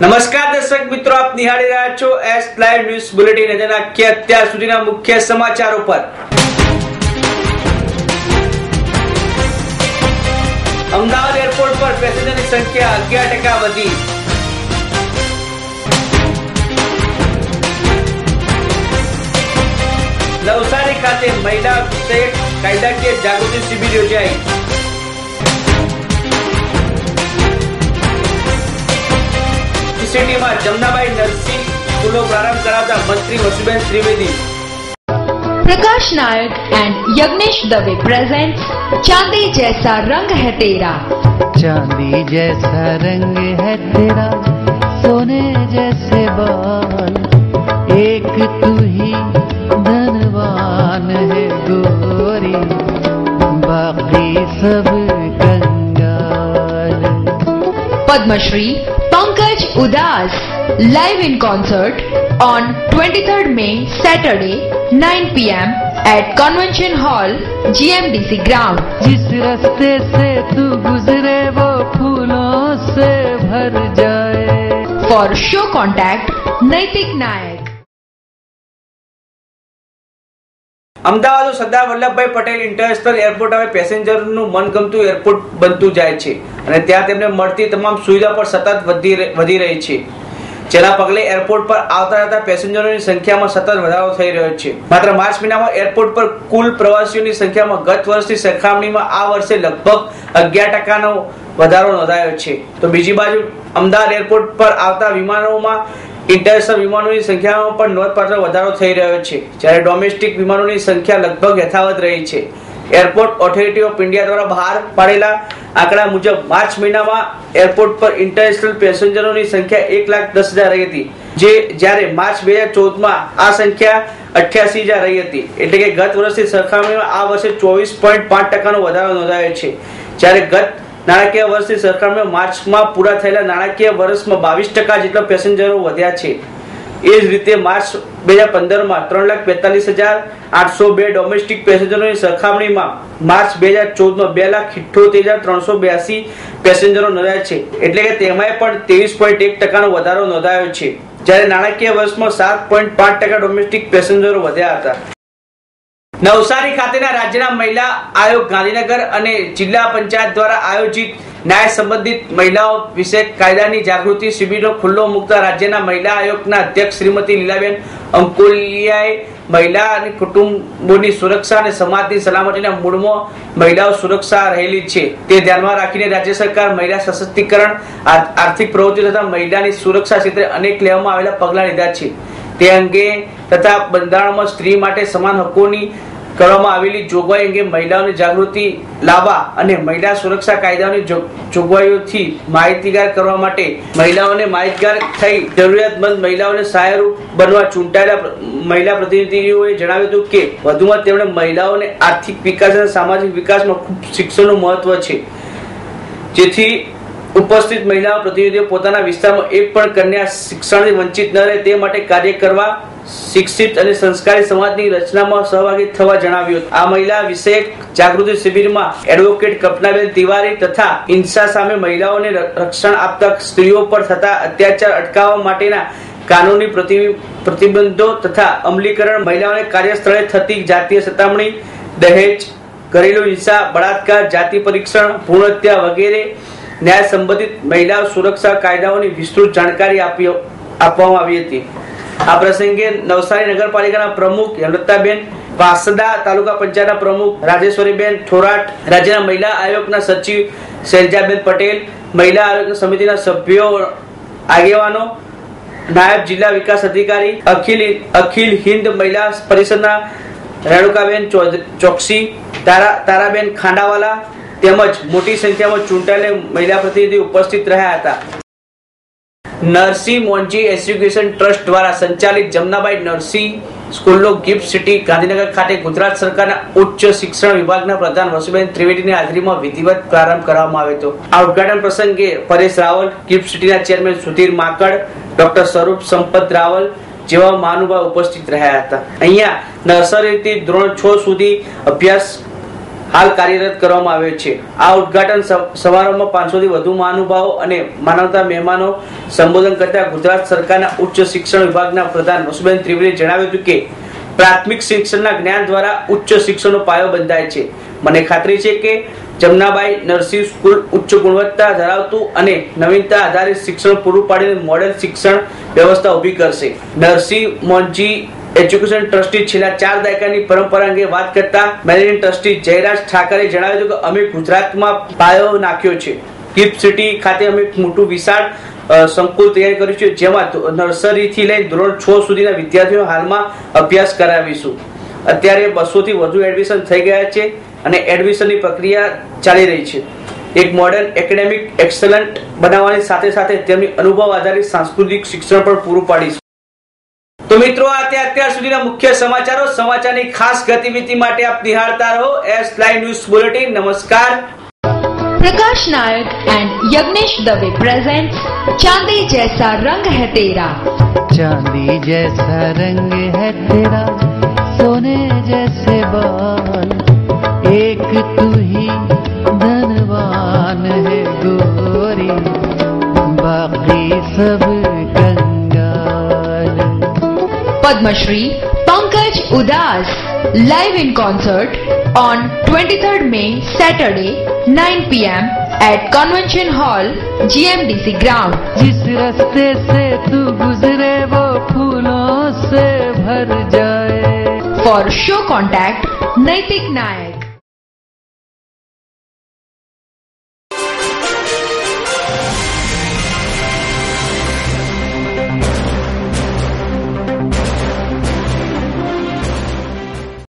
નમસ્કાર દર્શક મિત્રો, આપ નિહાળી રહ્યા છો એસ લાઈવ ન્યૂઝ બુલેટિન અને નાખીએ અત્યાર સુધીના મુખ્ય સમાચારો પર. અમદાવાદ એરપોર્ટ પર પેસેન્જરની સંખ્યા અગિયાર ટકા વધી. નવસારી ખાતે મહિલા વિષયક કાયદાકીય જાગૃતિ શિબિર યોજાઈ. સિટીમાં જમનાબાઈ નરસિંહ સ્કૂલો પ્રારંભ કરાવતા મંત્રી વસુબેન ત્રિવેદી प्रकाश नायक एंड यज्ञेश दवे प्रेजेंट्स चांदी जैसा रंग है तेरा चांदी जैसा रंग है तेरा सोने जैसे बाल एक तू ही धनवान है गोरी बाकी सब कंगाल Padmashri Pankaj Udhas live in concert on 23rd May Saturday 9 p.m. at Convention Hall GMDC ground जिस रास्ते से तू गुजरे वो फूलों से भर जाए for show contact Naitik Nayak Ahmedabad Sardar Vallabhbhai Patel international airport હવે પેસેન્જરનું મનગમતું એરપોર્ટ બનતું જાય છે. અને ત્યાં તેમને મળતી તમામ સુવિધા પર સતત વધી રહી- છે. જેના પગલે એરપોર્ટ પર આવતા જતા પેસેન્જરોની સંખ્યામાં સતત વધારો થઈ રહ્યો છે. માત્ર માર્ચ મહિનામાં એરપોર્ટ પર કુલ પ્રવાસીઓની સંખ્યામાં ગત વર્ષની સરખામણીમાં આ વર્ષે લગભગ અગિયાર ટકાનો વધારો નોંધાયો છે. તો બીજી બાજુ અમદાવાદ એરપોર્ટ પર આવતા વિમાનોમાં ઇન્ટરનેશનલ વિમાનોની સંખ્યામાં પણ નોંધપાત્ર વધારો થઈ રહ્યો છે, જ્યારે ડોમેસ્ટિક વિમાનોની સંખ્યા લગભગ યથાવત રહી છે. એરપોર્ટ ઓથોરિટી ઓફ ઇન્ડિયા દ્વારા બહાર પાડેલા આંકડા મુજબ માર્ચ મહિનામાં એરપોર્ટ પર ઇન્ટરનેશનલ પેસેન્જરોની સંખ્યા એક લાખ દસ હજાર રહી હતી, જે જ્યારે માર્ચ બે હજાર ચૌદમાં આ સંખ્યા અઠ્યાસી હજાર રહી હતી. એટલે કે ગત વર્ષની સરખામણીમાં આ વર્ષે ચોવીસ પોઈન્ટ પાંચ ટકાનો વધારો નોંધાયો છે. જ્યારે ગત નાણાકીય વર્ષની સરખામણીમાં માર્ચમાં પૂરા થયેલા નાણાકીય વર્ષમાં બાવીસ ટકા જેટલા પેસેન્જરો વધ્યા છે. એ જ રીતે માર્ચ બે હજાર પંદરમાં ત્રણ લાખ બેતાલીસ હજાર આઠસો બે ડોમેસ્ટિક પેસેન્જરોની સરખામણીમાં માર્ચ બે હજાર ચૌદમાં બે લાખ ઇઠ્ઠોતેર હજાર ત્રણસો બ્યાસી પેસેન્જરો નોંધાયા છે. એટલે કે તેમાંય પણ ત્રેવીસ પોઈન્ટ એક ટકાનો વધારો નોંધાયો છે. જ્યારે નાણાકીય વર્ષમાં સાત પોઈન્ટ પાંચ ટકા ડોમેસ્ટિક પેસેન્જરો વધ્યા હતા. નવસારી ખાતેના રાજ્યના મહિલા આયોગ ગાંધીનગર અને જિલ્લા પંચાયત દ્વારા આયોજિત ન્યાય સંબંધિત મહિલાઓ વિશે કાયદાની જાગૃતિ શિબિરનો ખુલ્લો મુકતા રાજ્યના મહિલા આયોગના અધ્યક્ષ શ્રીમતી લીલાબેન અંકોલિયાએ મહિલા અને કુટુંબોની સુરક્ષા અને સમાજની સલામતીના મૂળમાં મહિલાઓ સુરક્ષા રહેલી છે. તે ધ્યાનમાં રાખીને રાજ્ય સરકાર મહિલા સશક્તિકરણ આર્થિક પ્રવૃત્તિ તથા મહિલાની સુરક્ષા ક્ષેત્રે અનેક લેવામાં આવેલા પગલાં લીધા છે. તે અંગે તથા બંધારણમાં સ્ત્રી માટે સમાન હકોની કરવામાં આવેલી જોગવાઈ અંગે મહિલાઓની જાગૃતિ લાવવા અને મહિલા સુરક્ષા કાયદાની જોગવાઈઓથી માહિતીગાર કરવા માટે મહિલાઓને માહિતગાર થઈ જરૂરિયાતમંદ મહિલાઓને સહાયરૂપ બનવા ચૂંટાયેલા મહિલા પ્રતિનિધિઓએ જણાવ્યું હતું કે વધુમાં તેમણે મહિલાઓને આર્થિક વિકાસ અને સામાજિક વિકાસમાં ખૂબ શિક્ષણનું મહત્વ છે. જેથી ઉપસ્થિત મહિલા પ્રતિનિધિઓ પોતાના વિસ્તારમાં એક પણ કન્યા શિક્ષણથી વંચિત ન રહે તે માટે કાર્ય કરવા શિક્ષિત અને સંસ્કારી સમાજની રચનામાં સહભાગી થવા જણાવ્યું આ મહિલા વિષયક જાગૃતિ શિબિરમાં એડવોકેટ કલ્પનાબેન તિવારી તથા હિંસા સામે મહિલાઓને રક્ષણ આપતા સ્ત્રીઓ પર થતા અત્યાચાર અટકાવવા માટેના કાનૂની પ્રતિ- પ્રતિબંધો તથા અમલીકરણ મહિલાઓને કાર્યસ્થળે થતી જાતીય સતામણી, દહેજ, ઘરેલુ હિંસા, બળાત્કાર, જાતિ પરીક્ષણ, ભ્રૂણ હત્યા વગેરે ન્યાય સંબંધિત મહિલા સુરક્ષા કાયદાઓની વિસ્તૃત જાણકારી આપી આપવામાં આવી હતી. આ પ્રસંગે નવસારી નગરપાલિકાના પ્રમુખ હેમલતાબેન વાસદા, તાલુકા પંચાયતના પ્રમુખ રાજેશ્વરીબેન થોરાટ, રાજ્યના મહિલા આયોગના સચિવ શૈલજાબેન પટેલ, મહિલા આયોગ સમિતિના સભ્યો, આગેવાનો, નાયબ જિલ્લા વિકાસ અધિકારી, અખિલ અખિલ હિન્દ મહિલા પરિષદના રેણુકાબેન ચોકસી, તારા તારાબેન ખાંડાવાલા તેમજ મોટી સંખ્યામાં ચૂંટાયેલ મહિલા પ્રતિનિધિ ઉપસ્થિત રહ્યા હતા. નરસિંહ મોંજી એજ્યુકેશન ટ્રસ્ટ દ્વારા સંચાલિત જમનાબાઈ નરસિંહ સ્કૂલનો ગિફ્ટ સિટી ગાંધીનગર ખાતે ગુજરાત સરકારના ઉચ્ચ શિક્ષણ વિભાગના પ્રધાન વસુબેન ત્રિવેદીની હાજરીમાં વિધિવત પ્રારંભ કરવામાં આવ્યો હતો. આ ઉદઘાટન પ્રસંગે પરેશ રાવલ, ગિફ્ટ સિટીના ચેરમેન સુધીર માકડ, ડોક્ટર સ્વરૂપ સંપત રાવલ જેવા મહાનુભાવ ઉપસ્થિત રહ્યા હતા. અહીંયા નર્સરીથી ધોરણ છ સુધી અભ્યાસ હાલ કાર્યરત કરવામાં આવ્યો છે. આ ઉદઘાટન સમારોહમાં પાંચસો થી વધુ મહાનુભાવો અને માનવતા મહેમાનો સંબોધન કરતા ગુજરાત સરકારના ઉચ્ચ શિક્ષણ વિભાગના પ્રધાન વસુબેન ત્રિવેદીએ જણાવ્યું હતું કે, પ્રાથમિક શિક્ષણના જ્ઞાન દ્વારા ઉચ્ચ શિક્ષણનો પાયો બંધાય છે. મને ખાતરી છે કે, જમનાબાઈ નર્સિંગ સ્કૂલ ઉચ્ચ ગુણવત્તા ધરાવતું અને નવીનતા આધારિત શિક્ષણ પૂરું પાડીને મોડેલ શિક્ષણ વ્યવસ્થા ઊભી કરશે. નરસિંહ મોંજી એજ્યુકેશન ટ્રસ્ટી છેલ્લા ચાર દાયકાની પરંપરા અંગે વાત કરતા મેનેજિંગ ટ્રસ્ટી જયરાજ ઠાકરે જણાવ્યું કે અમે ગુજરાતમાં પાયો નાખ્યો છે. ગિફ્ટ સિટી ખાતે અમે મોટું વિશાળ સંકુલ તૈયાર કર્યું છે, જેમાં નર્સરીથી લઈ ધોરણ છ સુધીના વિદ્યાર્થીઓ હાલમાં અભ્યાસ કરાવીશું. અત્યારે બસોથી વધુ એડમિશન થઈ ગયા છે અને એડમિશનની પ્રક્રિયા ચાલી રહી છે. એક મોડર્ન એકેડેમિક એક્સલન્ટ બનાવવાની સાથે સાથે તેમની અનુભવ આધારિત સાંસ્કૃતિક શિક્ષણ પણ પૂરું પાડીશું. તો મિત્રો આ તે અત્યાર સુધીના મુખ્ય સમાચારો સમાચારની ખાસ ગતિવિધિ માટે આપ નિહાળતા રહો એસ લાઈવ ન્યૂઝ બુલેટિન નમસ્કાર प्रकाश नायक एंड यज्ञेश दवे प्रेजेंट्स चांदी जैसा रंग है तेरा चांदी जैसा रंग है तेरा Padmashri Pankaj Udhas live in concert on 23rd May Saturday 9 p.m. at Convention Hall GMDC ground. जिस रास्ते से तू गुजरे वो फूलों से भर जाए For show contact Naitik Nayak